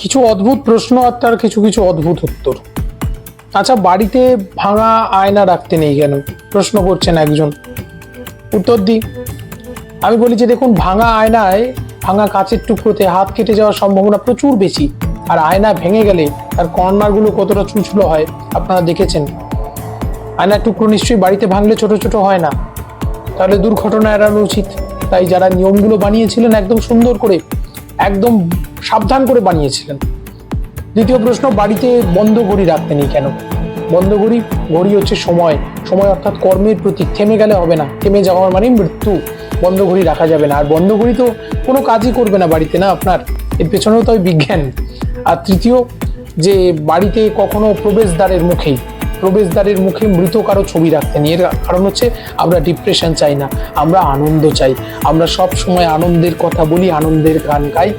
কিছু অদ্ভুত প্রশ্ন আর তার কিছু কিছু অদ্ভুত উত্তর। আচ্ছা বাড়িতে ভাঙা আয়না রাখতে নেই কেন? প্রশ্ন করছেন একজন। উত্তর দিই আমি বলি যে দেখুন, ভাঙা আয়নায়, ভাঙা কাচের টুকরোতে হাত কেটে যাওয়ার সম্ভাবনা প্রচুর বেশি। আর আয়না ভেঙে গেলে তার কর্নারগুলো কতটা চুচলো হয় আপনারা দেখেছেন। আয়নার টুকরো নিশ্চয়ই বাড়িতে ভাঙলে ছোট ছোট হয় না। তাহলে দুর্ঘটনা এড়ানো উচিত। তাই যারা নিয়মগুলো বানিয়েছিলেন একদম সুন্দর করে, একদম সাবধান করে বানিয়েছিলেন। দ্বিতীয় প্রশ্ন, বাড়িতে বন্ধ ঘড়ি রাখতে নেই কেন? বন্ধ ঘড়ি ঘড়ি হচ্ছে সময়। সময় অর্থাৎ কর্মের প্রতীক। থেমে গেলে হবে না। থেমে যাওয়ার মানে মৃত্যু। বন্ধ ঘড়ি রাখা যাবে না। আর বন্ধ ঘড়ি তো কোনো কাজই করবে না বাড়িতে, না আপনার? এর পেছনেও তো বিজ্ঞান। আর তৃতীয়, যে বাড়িতে কখনো প্রবেশদ্বারের মুখেই, প্রবেশদ্বারের মুখে মৃত কারও ছবি রাখতে এর কারণ হচ্ছে আমরা ডিপ্রেশন চাই না, আমরা আনন্দ চাই। আমরা সব সময় আনন্দের কথা বলি, আনন্দের গান গাই।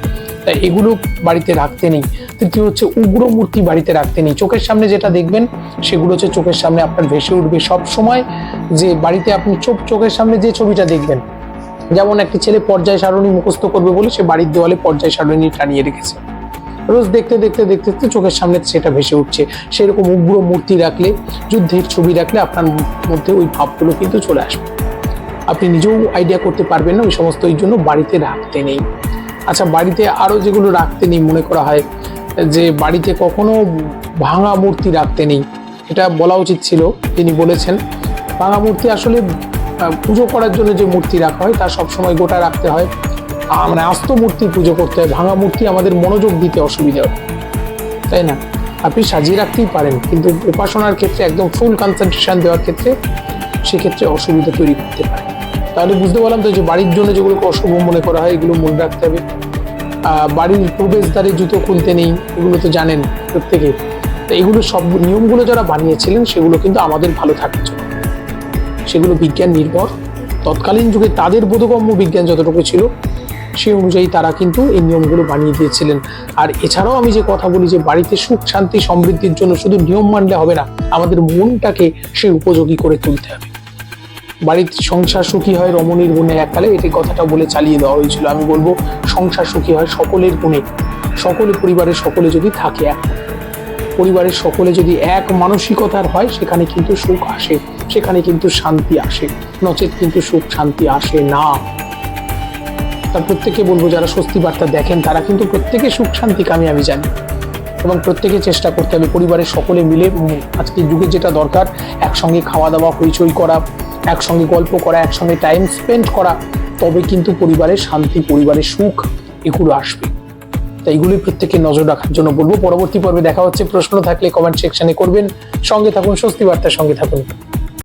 এগুলো বাড়িতে রাখতে নেই। তৃতীয় হচ্ছে উগ্র মূর্তি বাড়িতে রাখতে নেই। চোখের সামনে যেটা দেখবেন, সেগুলো হচ্ছে চোখের সামনে আপনার ভেসে উঠবে সব সময় যে বাড়িতে আপনি চোখ, চোখের সামনে যে ছবিটা দেখবেন, যেমন একটি ছেলে পর্যায় সারণী মুখস্থ করবে বলে সে বাড়ির দেওয়ালে পর্যায় সারণী টানিয়ে রেখেছে। রোজ দেখতে দেখতে দেখতে দেখতে চোখের সামনে সেটা ভেসে উঠছে। সেরকম উগ্র মূর্তি রাখলে, যুদ্ধের ছবি রাখলে আপনার মধ্যে ওই ভাবগুলো কিন্তু চলে আসবে। আপনি নিজেও আইডিয়া করতে পারবেন না ওই সমস্ত এই জন্য বাড়িতে রাখতে নেই। আচ্ছা বাড়িতে আরও যেগুলো রাখতে নেই মনে করা হয়, যে বাড়িতে কখনো ভাঙা মূর্তি রাখতে নেই, এটা বলা উচিত ছিল, তিনি বলেছেন। ভাঙা মূর্তি আসলে পুজো করার জন্য যে মূর্তি রাখা হয়, তা সবসময় গোটা রাখতে হয়। মানে আস্ত মূর্তি পুজো করতে হয়, ভাঙা মূর্তি আমাদের মনোযোগ দিতে অসুবিধা হয়। তাই না? আপনি সাজিয়ে রাখতেই পারেন, কিন্তু উপাসনার ক্ষেত্রে, একদম ফুল কনসেন্ট্রেশন দেওয়ার ক্ষেত্রে, সেক্ষেত্রে অসুবিধা তৈরি করতে পারে। তাহলে বুঝতে পারলাম তো যে বাড়ির জন্য যেগুলো অশুভ মনে করা হয়, এগুলো মনে রাখতে হবে। বাড়ির প্রবেশদ্বারে জুতো খুলতে নেই, এগুলো তো জানেন প্রত্যেকে। তো এগুলো সব নিয়মগুলো যারা বানিয়েছিলেন, সেগুলো কিন্তু আমাদের ভালো থাকার জন্য সেগুলো বিজ্ঞান নির্ভর। তৎকালীন যুগে তাদের বোধগম্য বিজ্ঞান যতটুকু ছিল সেই অনুযায়ী তারা কিন্তু এই নিয়মগুলো বানিয়ে দিয়েছিলেন। আর এছাড়াও আমি যে কথা বলি যে বাড়িতে সুখ, শান্তি, সমৃদ্ধির জন্য শুধু নিয়ম মানলে হবে না, আমাদের মনটাকে সে উপযোগী করে তুলতে হবে। বাড়ির সংসার সুখী হয় রমণীর গুণে এককালে এটি কথাটা বলে চালিয়ে দেওয়া হয়েছিল। আমি বলব সংসার সুখী হয় সকলের গুণে। সকলে পরিবারের সকলে যদি থাকে এক পরিবারের সকলে যদি এক মানসিকতার হয় সেখানে কিন্তু সুখ আসে সেখানে কিন্তু শান্তি আসে নচেত কিন্তু সুখ শান্তি আসে না। তার প্রত্যেকে বলব যারা স্বস্তি বার্তা দেখেন তারা কিন্তু প্রত্যেকে সুখ শান্তি কামি আমি জানি। এবং প্রত্যেকে চেষ্টা করতে হবে পরিবারের সকলে মিলে উম, আজকের যুগে যেটা দরকার একসঙ্গে খাওয়া দাওয়া হইচই করা একসঙ্গে গল্প করা, একসঙ্গে টাইম স্পেন্ড করা, তবে কিন্তু পরিবারের শান্তি, পরিবারের সুখ এগুলো আসবে। তাই এগুলি প্রত্যেকে নজর রাখার জন্য বলব। পরবর্তী পর্বে দেখা হচ্ছে। প্রশ্ন থাকলে কমেন্ট সেকশনে করবেন। সঙ্গে থাকুন, স্বস্তি বার্তার সঙ্গে থাকুন।